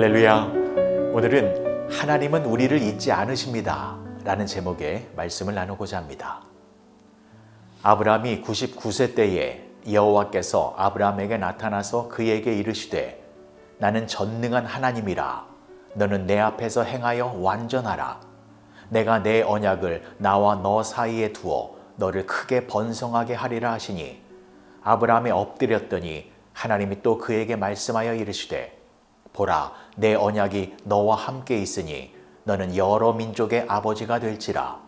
할렐루야. 오늘은 하나님은 우리를 잊지 않으십니다. 라는 제목의 말씀을 나누고자 합니다. 아브라함이 99세 때에 여호와께서 아브라함에게 나타나서 그에게 이르시되 나는 전능한 하나님이라 너는 내 앞에서 행하여 완전하라 내가 내 언약을 나와 너 사이에 두어 너를 크게 번성하게 하리라 하시니 아브라함이 엎드렸더니 하나님이 또 그에게 말씀하여 이르시되 보라 내 언약이 너와 함께 있으니 너는 여러 민족의 아버지가 될지라.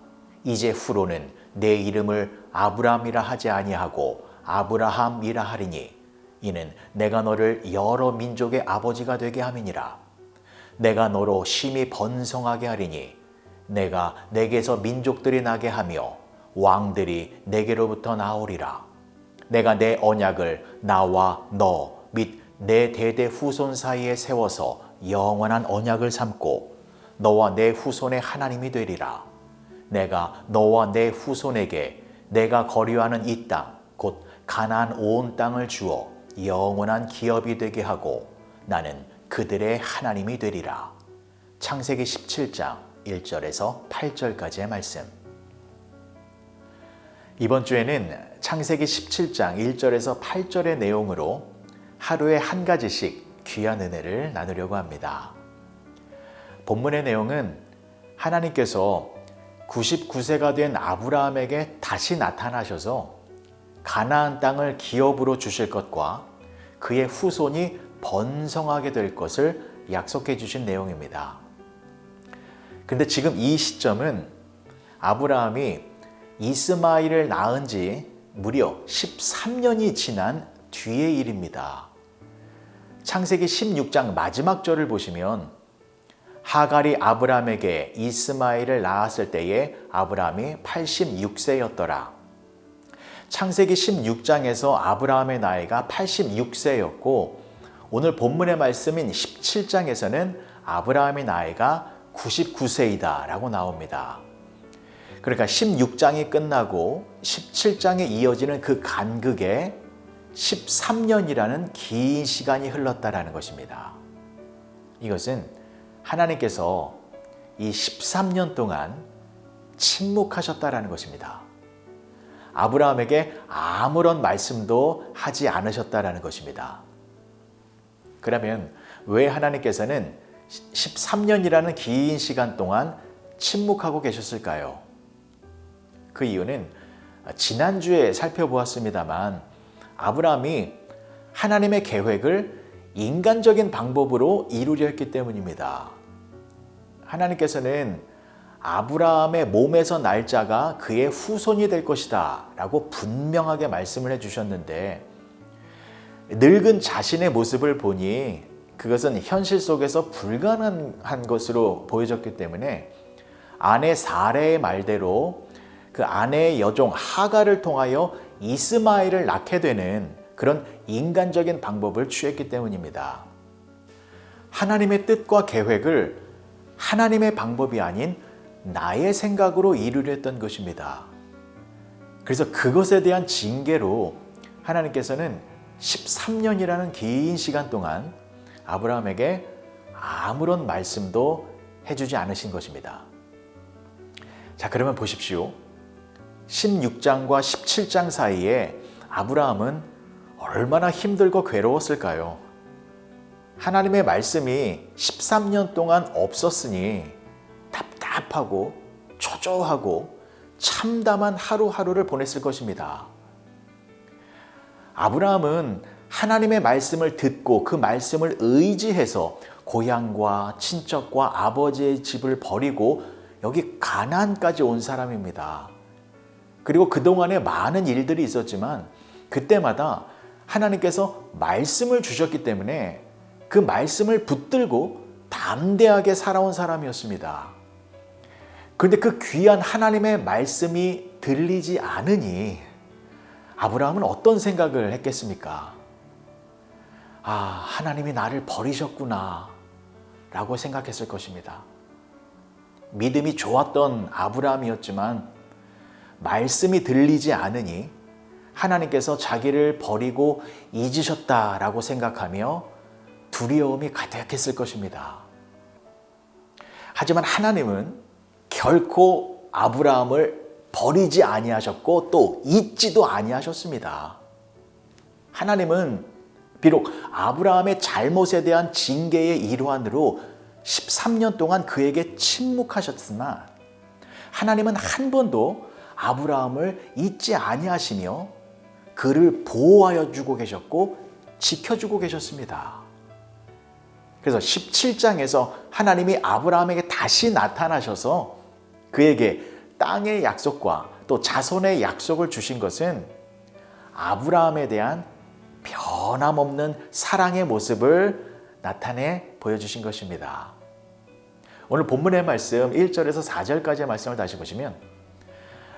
이제 후로는 내 이름을 아브라함이라 하지 아니하고 아브라함이라 하리니 이는 내가 너를 여러 민족의 아버지가 되게 함이니라. 내가 너로 심히 번성하게 하리니 내가 내게서 민족들이 나게 하며 왕들이 내게로부터 나오리라. 내가 내 언약을 나와 너 및 내 대대 후손 사이에 세워서 영원한 언약을 삼고 너와 내 후손의 하나님이 되리라. 내가 너와 내 후손에게 내가 거류하는 이 땅, 곧 가나안 온 땅을 주어 영원한 기업이 되게 하고 나는 그들의 하나님이 되리라. 창세기 17장 1절에서 8절까지의 말씀. 이번 주에는 창세기 17장 1절에서 8절의 내용으로 하루에 한 가지씩 귀한 은혜를 나누려고 합니다. 본문의 내용은 하나님께서 99세가 된 아브라함에게 다시 나타나셔서 가나안 땅을 기업으로 주실 것과 그의 후손이 번성하게 될 것을 약속해 주신 내용입니다. 근데 지금 이 시점은 아브라함이 이스마일을 낳은 지 무려 13년이 지난 뒤의 일입니다. 창세기 16장 마지막 절을 보시면 하갈이 아브라함에게 이스마일을 낳았을 때에 아브라함이 86세였더라. 창세기 16장에서 아브라함의 나이가 86세였고 오늘 본문의 말씀인 17장에서는 아브라함의 나이가 99세이다 라고 나옵니다. 그러니까 16장이 끝나고 17장에 이어지는 그 간극에 13년이라는 긴 시간이 흘렀다라는 것입니다. 이것은 하나님께서 이 13년 동안 침묵하셨다라는 것입니다. 아브라함에게 아무런 말씀도 하지 않으셨다라는 것입니다. 그러면 왜 하나님께서는 13년이라는 긴 시간 동안 침묵하고 계셨을까요? 그 이유는 지난주에 살펴보았습니다만 아브라함이 하나님의 계획을 인간적인 방법으로 이루려 했기 때문입니다. 하나님께서는 아브라함의 몸에서 날짜가 그의 후손이 될 것이다 라고 분명하게 말씀을 해주셨는데 늙은 자신의 모습을 보니 그것은 현실 속에서 불가능한 것으로 보여졌기 때문에 아내 사례의 말대로 그 아내의 여종 하가를 통하여 이스마엘을 낳게 되는 그런 인간적인 방법을 취했기 때문입니다. 하나님의 뜻과 계획을 하나님의 방법이 아닌 나의 생각으로 이루려 했던 것입니다. 그래서 그것에 대한 징계로 하나님께서는 13년이라는 긴 시간 동안 아브라함에게 아무런 말씀도 해주지 않으신 것입니다. 자, 그러면 보십시오. 16장과 17장 사이에 아브라함은 얼마나 힘들고 괴로웠을까요? 하나님의 말씀이 13년 동안 없었으니 답답하고 초조하고 참담한 하루하루를 보냈을 것입니다. 아브라함은 하나님의 말씀을 듣고 그 말씀을 의지해서 고향과 친척과 아버지의 집을 버리고 여기 가나안까지 온 사람입니다. 그리고 그동안에 많은 일들이 있었지만 그때마다 하나님께서 말씀을 주셨기 때문에 그 말씀을 붙들고 담대하게 살아온 사람이었습니다. 그런데 그 귀한 하나님의 말씀이 들리지 않으니 아브라함은 어떤 생각을 했겠습니까? 아, 하나님이 나를 버리셨구나. 라고 생각했을 것입니다. 믿음이 좋았던 아브라함이었지만 말씀이 들리지 않으니 하나님께서 자기를 버리고 잊으셨다라고 생각하며 두려움이 가득했을 것입니다. 하지만 하나님은 결코 아브라함을 버리지 아니하셨고 또 잊지도 아니하셨습니다. 하나님은 비록 아브라함의 잘못에 대한 징계의 일환으로 13년 동안 그에게 침묵하셨지만 하나님은 한 번도 아브라함을 잊지 아니하시며 그를 보호하여 주고 계셨고 지켜주고 계셨습니다. 그래서 17장에서 하나님이 아브라함에게 다시 나타나셔서 그에게 땅의 약속과 또 자손의 약속을 주신 것은 아브라함에 대한 변함없는 사랑의 모습을 나타내 보여주신 것입니다. 오늘 본문의 말씀 1절에서 4절까지의 말씀을 다시 보시면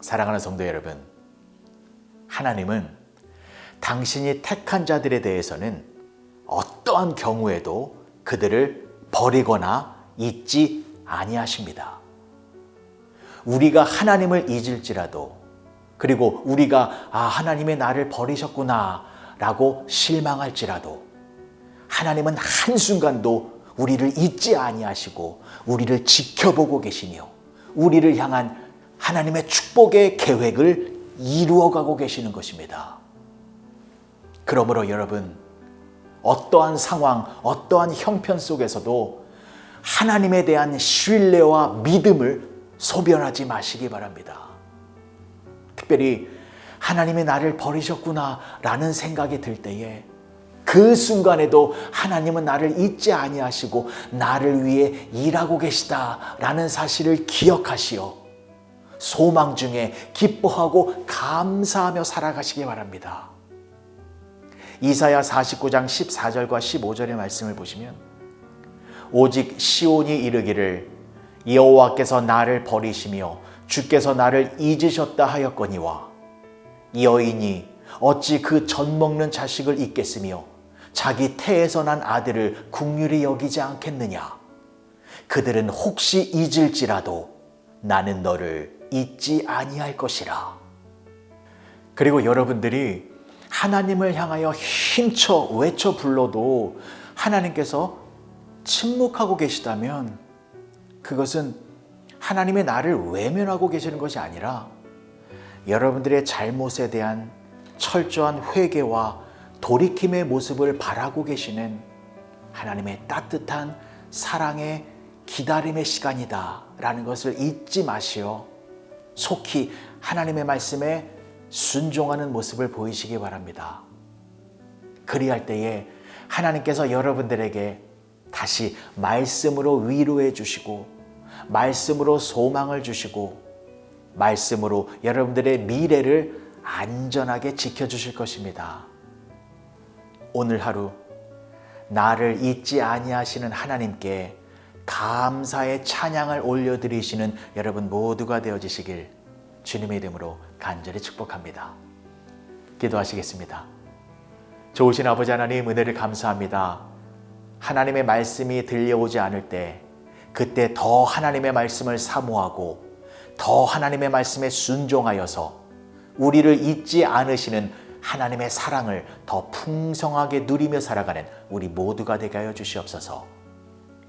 사랑하는 성도 여러분 하나님은 당신이 택한 자들에 대해서는 어떠한 경우에도 그들을 버리거나 잊지 아니하십니다. 우리가 하나님을 잊을지라도 그리고 우리가 아 하나님의 나를 버리셨구나라고 실망할지라도 하나님은 한순간도 우리를 잊지 아니하시고 우리를 지켜보고 계시며 우리를 향한 하나님의 축복의 계획을 이루어가고 계시는 것입니다. 그러므로 여러분 어떠한 상황, 어떠한 형편 속에서도 하나님에 대한 신뢰와 믿음을 소변하지 마시기 바랍니다. 특별히 하나님이 나를 버리셨구나 라는 생각이 들 때에 그 순간에도 하나님은 나를 잊지 아니하시고 나를 위해 일하고 계시다 라는 사실을 기억하시어 소망 중에 기뻐하고 감사하며 살아가시기 바랍니다. 이사야 49장 14절과 15절의 말씀을 보시면 오직 시온이 이르기를 여호와께서 나를 버리시며 주께서 나를 잊으셨다 하였거니와 이 여인이 어찌 그 젖 먹는 자식을 잊겠으며 자기 태에서 난 아들을 국률이 여기지 않겠느냐 그들은 혹시 잊을지라도 나는 너를 잊지 아니할 것이라. 그리고 여러분들이 하나님을 향하여 힘쳐 외쳐 불러도 하나님께서 침묵하고 계시다면 그것은 하나님의 나를 외면하고 계시는 것이 아니라 여러분들의 잘못에 대한 철저한 회개와 돌이킴의 모습을 바라고 계시는 하나님의 따뜻한 사랑의 기다림의 시간이다 라는 것을 잊지 마시어 속히 하나님의 말씀에 순종하는 모습을 보이시기 바랍니다. 그리할 때에 하나님께서 여러분들에게 다시 말씀으로 위로해 주시고 말씀으로 소망을 주시고 말씀으로 여러분들의 미래를 안전하게 지켜 주실 것입니다. 오늘 하루 나를 잊지 아니하시는 하나님께 감사의 찬양을 올려드리시는 여러분 모두가 되어지시길 주님의 이름으로 간절히 축복합니다. 기도하시겠습니다. 좋으신 아버지 하나님 은혜를 감사합니다. 하나님의 말씀이 들려오지 않을 때 그때 더 하나님의 말씀을 사모하고 더 하나님의 말씀에 순종하여서 우리를 잊지 않으시는 하나님의 사랑을 더 풍성하게 누리며 살아가는 우리 모두가 되게 하여 주시옵소서.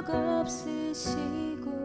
적 없으시고